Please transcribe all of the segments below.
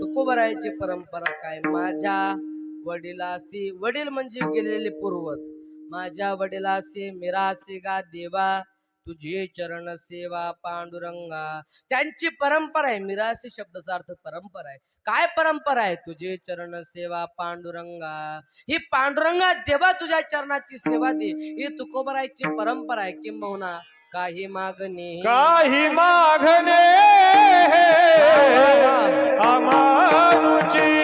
तुकोबरायची परंपरा काय? माझ्या वडिलासी वडील म्हणजे गेलेले पूर्वज. माझ्या वडिलासी मिरासी गा देवा तुझे चरण सेवा पांडुरंगा. त्यांची परंपरा आहे. मिरासी शब्दाचा अर्थ परंपरा आहे. काय परंपरा आहे? तुझे चरण सेवा पांडुरंगा. ही पांडुरंगा देवा तुझ्या चरणाची सेवा दे. ही तुकोबरायची परंपरा आहे किंबहुना काही मागणे. काही मागणे. अमानुचित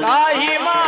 来姨来